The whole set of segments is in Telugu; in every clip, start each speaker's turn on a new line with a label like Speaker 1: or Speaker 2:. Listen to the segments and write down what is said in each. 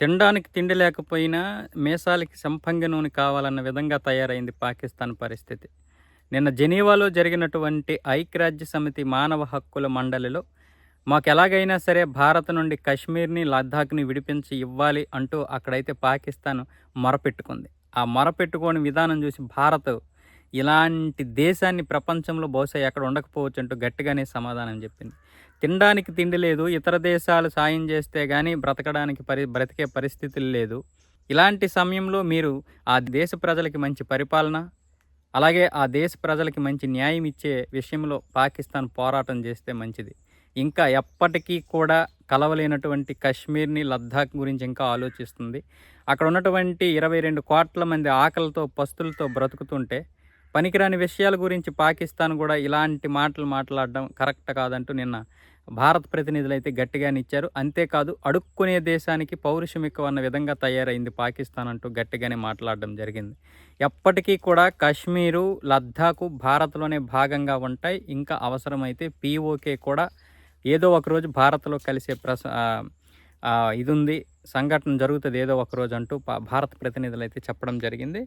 Speaker 1: తినడానికి తిండి లేకపోయినా మీసాలకి సంపంగి నూనె కావాలన్న విధంగా తయారైంది పాకిస్తాన్ పరిస్థితి. నిన్న జెనీవాలో జరిగినటువంటి ఐక్యరాజ్య సమితి మానవ హక్కుల మండలిలో మాకు ఎలాగైనా సరే భారత్ నుండి కశ్మీర్ని లద్దాఖ్ని విడిపించి ఇవ్వాలి అంటూ అక్కడైతే పాకిస్తాన్ మొరపెట్టుకుంది. ఆ మొరపెట్టుకోని విధానం చూసి భారత్ ఇలాంటి దేశాన్ని ప్రపంచంలో బహుశా ఎక్కడ ఉండకపోవచ్చు అంటూ గట్టిగానే సమాధానం చెప్పింది. తినడానికి తిండి లేదు ఇతర దేశాలు సాయం చేస్తే కానీ బ్రతకడానికి పరి బ్రతికే పరిస్థితులు లేదు. ఇలాంటి సమయంలో మీరు ఆ దేశ ప్రజలకి మంచి పరిపాలన అలాగే ఆ దేశ ప్రజలకి మంచి న్యాయం ఇచ్చే విషయంలో పాకిస్తాన్ పోరాటం చేస్తే మంచిది. ఇంకా ఎప్పటికీ కూడా కలవలేనటువంటి కశ్మీర్ని లద్దాఖ్ గురించి ఇంకా ఆలోచిస్తుంది. అక్కడ ఉన్నటువంటి ఇరవై రెండు కోట్ల మంది ఆకలితో పస్తులతో బ్రతుకుతుంటే పనికిరాని విషయాల గురించి పాకిస్తాన్ కూడా ఇలాంటి మాటలు మాట్లాడడం కరెక్ట్ కాదంటూ నిన్న భారత ప్రతినిధులు అయితే గట్టిగానే ఇచ్చారు. అంతేకాదు అడుక్కునే దేశానికి పౌరుషం ఎక్కువ అన్న విధంగా తయారైంది పాకిస్తాన్ అంటూ గట్టిగానే మాట్లాడడం జరిగింది. ఎప్పటికీ కూడా కాశ్మీరు లద్దాఖు భారత్లోనే భాగంగా ఉంటాయి. ఇంకా అవసరమైతే పీఓకే కూడా ఏదో ఒకరోజు భారత్లో కలిసే ప్రస ఇది ఉంది సంఘటన జరుగుతుంది ఏదో ఒక రోజు అంటూ భారత ప్రతినిధులు అయితే చెప్పడం జరిగింది.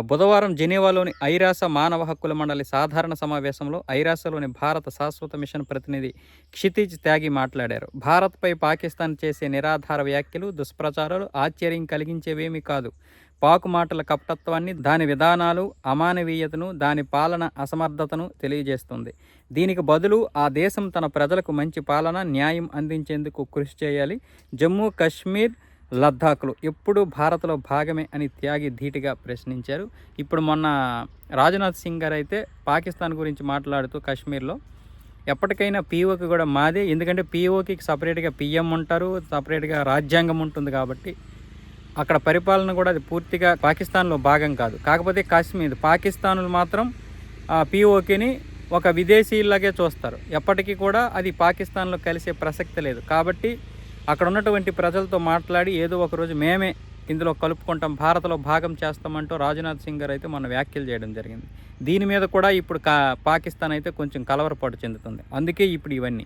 Speaker 1: బుధవారం జెనీవాలోని ఐరాస మానవ హక్కుల మండలి సాధారణ సమావేశంలో ఐరాసలోని భారత శాశ్వత మిషన్ ప్రతినిధి క్షితిజ్ త్యాగి మాట్లాడారు. భారత్పై పాకిస్తాన్ చేసే నిరాధార వ్యాఖ్యలు దుష్ప్రచారాలు ఆశ్చర్యం కలిగించేవేమీ కాదు. పాకు మాటల కపటత్వాన్ని దాని విధానాలు అమానవీయతను దాని పాలన అసమర్థతను తెలియజేస్తుంది. దీనికి బదులు ఆ దేశం తన ప్రజలకు మంచి పాలన న్యాయం అందించేందుకు కృషి చేయాలి. జమ్మూ కాశ్మీర్ లద్దాఖ్లు ఎప్పుడూ భారత్లో భాగమే అని త్యాగి ధీటుగా ప్రశ్నించారు. ఇప్పుడు మొన్న రాజ్నాథ్ సింగ్ గారు అయితే పాకిస్తాన్ గురించి మాట్లాడుతూ కాశ్మీర్లో ఎప్పటికైనా పీఓకి కూడా మాదే ఎందుకంటే పీఓకి సపరేట్గా పిఎం ఉంటారు సపరేట్గా రాజ్యాంగం ఉంటుంది కాబట్టి అక్కడ పరిపాలన కూడా అది పూర్తిగా పాకిస్తాన్లో భాగం కాదు. కాకపోతే కాశ్మీర్ పాకిస్తాన్లు మాత్రం పీఓకేని ఒక విదేశీయులాగే చూస్తారు. ఎప్పటికీ కూడా అది పాకిస్తాన్లో కలిసే ప్రసక్తి లేదు. కాబట్టి అక్కడ ఉన్నటువంటి ప్రజలతో మాట్లాడి ఏదో ఒక రోజు మేమే ఇందులో కలుపుకుంటాం భారత్లో భాగం చేస్తామంటూ రాజ్నాథ్ సింగ్ గారు అయితే మన వ్యాఖ్యలు చేయడం జరిగింది. దీని మీద కూడా ఇప్పుడు కా పాకిస్తాన్ అయితే కొంచెం కలవరపాటు చెందుతుంది. అందుకే ఇప్పుడు ఇవన్నీ.